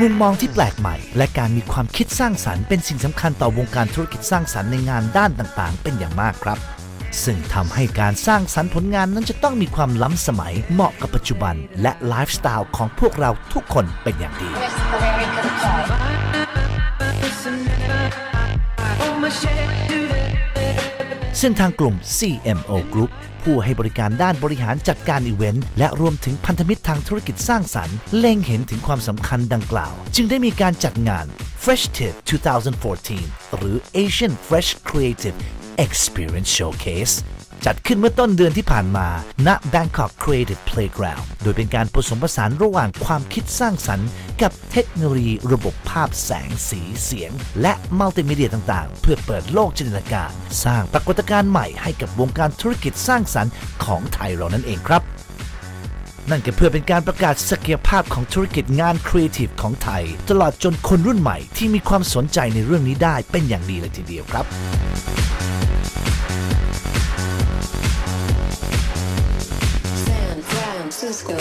มุมมองที่แปลกใหม่ และการมีความคิดสร้างสรรค์เป็นสิ่งสำคัญต่อวงการธุรกิจสร้างสรรค์ในงานด้านต่างๆ เป็นอย่างมากครับ ซึ่งทำให้การสร้างสรรค์ผลงานนั้นจะต้องมีความล้ำสมัยเหมาะกับปัจจุบัน และไลฟ์สไตล์ของพวกเราทุกคนเป็นอย่างดี ซึ่งทางกลุ่ม CMO Group ผู้ให้บริการด้านบริหารจัดการอีเวนต์ และรวมถึงพันธมิตรทางธุรกิจสร้างสรรค์ เล็งเห็นถึงความสำคัญดังกล่าว จึงได้มีการจัดงาน Fresh Tip 2014 หรือ Asian Fresh Creative Experience Showcase จัดขึ้นเมื่อต้นเดือนที่ผ่านมา ณ Bangkok Creative Playground โดยเป็นการผสมผสานระหว่างความคิดสร้างสรรค์ กับเทคโนโลยีระบบภาพแสงสีเสียง และมัลติมีเดียต่างๆ เพื่อเปิดโลกจินตนาการ สร้างปรากฏการณ์ใหม่ให้กับวงการธุรกิจสร้างสรรค์ของไทยเรานั่นเองครับ นั่นก็เพื่อเป็นการประกาศศักยภาพของธุรกิจงานครีเอทีฟของไทย ตลอดจนคนรุ่นใหม่ที่มีความสนใจในเรื่องนี้ได้เป็นอย่างดีเลยทีเดียวครับ San Francisco.